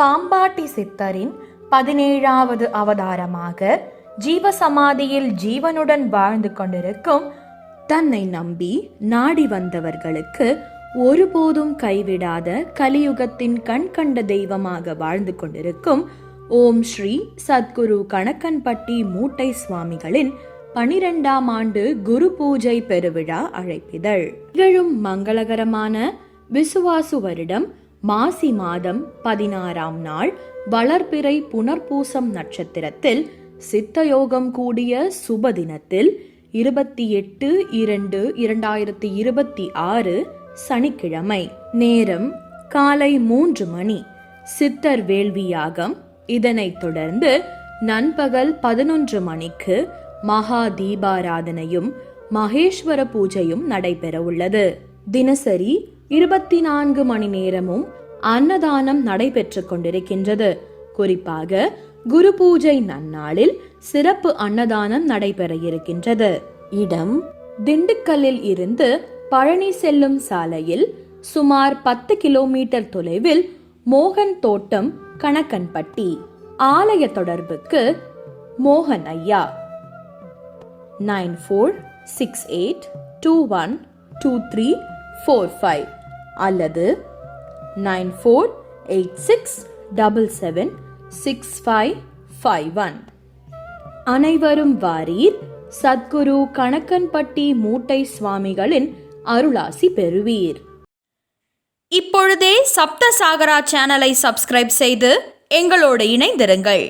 பாம்பாட்டி சித்தரின் பதினேழாவது அவதாரமாக ஜீவசமாதியில் ஜீவனுடன் வாழ்ந்து கொண்டிருக்கும் தன்னை நம்பி நாடி வந்தவர்களுக்கு ஒருபோதும் கைவிடாத கலியுகத்தின் கண்கண்ட தெய்வமாக வாழ்ந்து கொண்டிருக்கும் ஓம் ஸ்ரீ சத்குரு கணக்கன்பட்டி மூட்டை சுவாமிகளின் பனிரெண்டாம் ஆண்டு குரு பூஜை பெருவிழா அழைப்பிதழ். நிகழும் மங்களகரமான விசுவாசு வருடம் மாசி மாதம் பதினாறாம் நாள் வளர்பிறை புனர்பூசம் நட்சத்திரத்தில் சித்தயோகம் கூடிய சுப தினத்தில் இருபத்தி எட்டு இரண்டு இரண்டாயிரத்தி இருபத்தி ஆறு சனிக்கிழமை நேரம் காலை மூன்று மணி. சித்தர் வேள்வியாகம் இதனைத் தொடர்ந்து நண்பகல் பதினொன்று மணிக்கு மகா தீபாராதனையும் மகேஸ்வர பூஜையும் நடைபெற உள்ளது தினசரி இருபத்தி நான்கு மணி நேரமும் அன்னதானம் நடைபெற்றுக் கொண்டிருக்கின்றது. குறிப்பாக குரு பூஜை நன்னாளில் சிறப்பு அன்னதானம் நடைபெற இருக்கின்றது. இடம் திண்டுக்கல்லில் இருந்து பழனி செல்லும் சாலையில் சுமார் பத்து கிலோமீட்டர் தொலைவில் மோகன் தோட்டம் கணக்கன்பட்டி. ஆலய தொடர்புக்கு மோகன் ஐயா. Nine four six eight two one two three four five அல்லது nine four eight six double seven six five five one அனைவரும் வாரீர் சத்குரு கணக்கன்பட்டி மூட்டை சுவாமிகளின் அருளாசி பெறுவீர். இப்பொழுதே சப்தசாகரா சேனலை சப்ஸ்கிரைப் செய்து எங்களோடு இணைந்திருங்கள்.